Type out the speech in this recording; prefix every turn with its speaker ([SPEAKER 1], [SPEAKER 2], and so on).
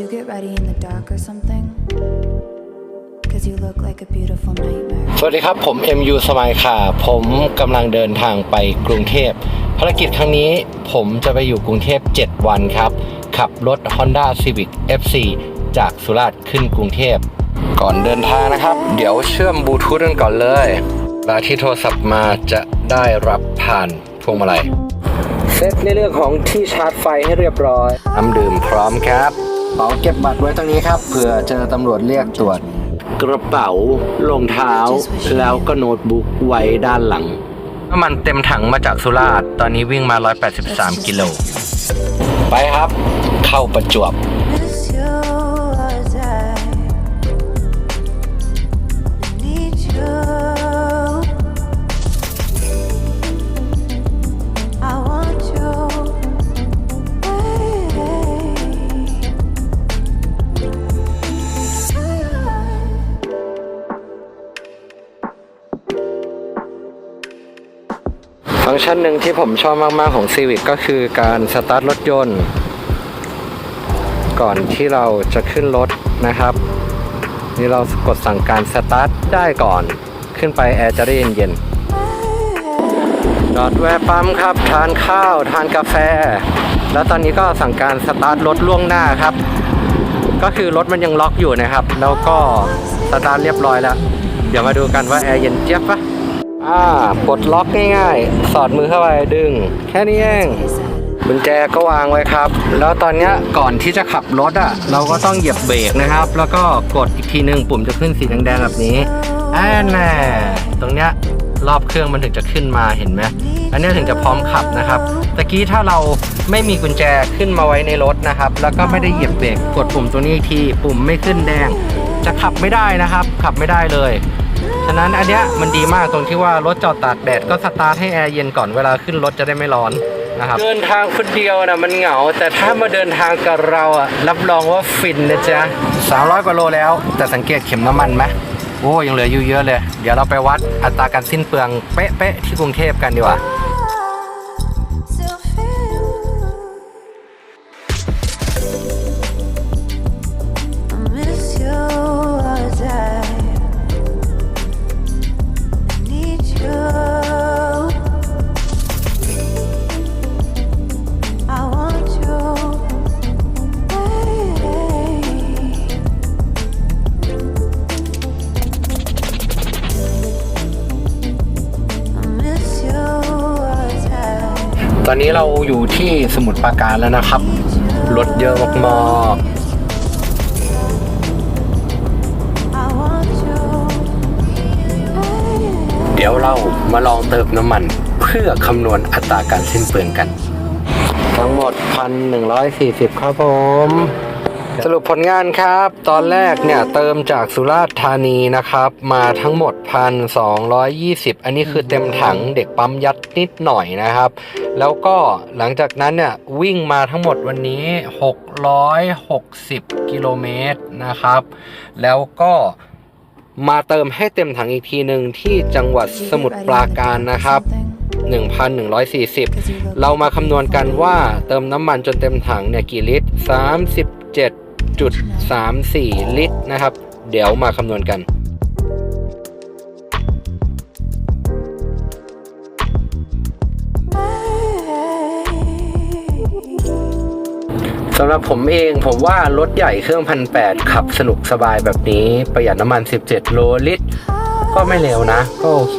[SPEAKER 1] you get ready in the dark or something? Cause you look like a beautiful nightmare.
[SPEAKER 2] สวัสดีครับ ผม MU สมายค่ะ ผมกำลังเดินทางไปกรุงเทพ ภารกิจครั้งนี้ผมจะไปอยู่กรุงเทพ 7 วันครับ ขับรถ Honda Civic FC จากสุราษฎร์ขึ้นกรุงเทพ ก่อนเดินทางนะครับ เดี๋ยวเชื่อมบลูทูธกันก่อนเลยเวลาที่โทรศัพท์มาจะได้รับผ่านพวงมาลัย เซตในเรื่องของที่ชาร์จไฟให้เรียบร้อย น้ำดื่มพร้อมครับ เป๋าเก็บบัตรไว้ตรงนี้ครับ เผื่อเจอตำรวจเรียกตรวจ กระเป๋ารองเท้า แล้วก็โน้ตบุ๊กไว้ด้านหลังน้ำมันเต็มถังมาจากสุราษฎร์ตอนนี้วิ่งมา 183 กิโล ไปครับ เข้าประจวบ
[SPEAKER 1] Miss
[SPEAKER 2] ฟังก์ชันหนึ่งที่ผมชอบมากๆของ Civic ก็คือการสตาร์ทรถยนต์ ก่อนที่เราจะขึ้นรถนะครับ นี่เรากดสั่งการสตาร์ทได้ก่อนขึ้นไปแอร์จะได้เย็นๆจอดแวะปั๊มครับ ทานข้าว ทานกาแฟ แล้วตอนนี้ก็สั่งการสตาร์ทรถล่วงหน้าครับ ก็คือรถมันยังล็อกอยู่นะครับ แล้วก็สตาร์ทเรียบร้อยแล้ว เดี๋ยวมาดูกันว่าแอร์เย็นเจี๊ยบปะ อ่าปลดล็อกง่ายๆ สอดมือเข้าไปดึง แค่นี้เองกุญแจก็วางไว้ครับ แล้วตอนนี้ก่อนที่จะขับรถอะ เราก็ต้องเหยียบเบรกนะครับ แล้วก็กดอีกทีหนึ่งปุ่มจะขึ้นสีแดงๆแบบนี้อ่าแน่ตรงเนี้ยรอบเครื่องมันถึงจะขึ้นมาเห็นไหมอันนี้ถึงจะพร้อมขับนะครับตะกี้ถ้าเราไม่มีกุญแจขึ้นมาไว้ในรถนะครับ แล้วก็ไม่ได้เหยียบเบรกกดปุ่มตัวนี้อีกทีปุ่มไม่ขึ้นแดง จะขับไม่ได้นะครับ ขับไม่ได้เลย ฉะนั้นอันเนี้ยมันดีมากตรงที่ว่ารถจอดตากแดดก็สตาร์ทให้แอร์เย็นก่อนเวลาขึ้นรถจะได้ไม่ร้อนนะครับเดินทางคนเดียวนะมันเหงา แต่ถ้ามาเดินทางกับเราอะรับรองว่าฟินนะจ๊ะ300กว่าโลแล้ว แต่สังเกตเข็มน้ำมันไหมโอ้ยังเหลืออยู่เยอะเลย เดี๋ยวเราไปวัดอัตราการสิ้นเปลืองเป๊ะๆที่กรุงเทพกันดีกว่า อนนี้เราอยู่ที่สมุทรปราการแล้วนะครับ รถเยอะมากๆเดี๋ยวเรามาลองเติมน้ำมัน เพื่อคำนวณอัตราการสิ้นเปลืองกัน ทั้งหมด 1,140 ครับผม สรุปผลงานครับ ตอนแรกเนี่ยเติมจากสุราษฎร์ธานีนะครับ มาทั้งหมด 1,220 อันนี้คือเต็มถังเด็กปั๊มยัดนิดหน่อยนะครับ แล้วก็หลังจากนั้นเนี่ยวิ่งมาทั้งหมดวันนี้ 660 กิโลเมตรนะครับ แล้วก็มาเติมให้เต็มถังอีกทีหนึ่งที่จังหวัดสมุทรปราการนะครับ1,140 เรามาคำนวณกันว่าเติมน้ำมันจนเต็มถังเนี่ยกี่ลิตร 7.34 ลิตรนะครับ เดี๋ยวมาคำนวณกันสำหรับผมเองผมว่ารถใหญ่เครื่องพันแปดขับสนุกสบายแบบนี้ ประหยัดน้ำมัน 17 โลลิตร ก็ไม่เร็วนะ ก็โอเค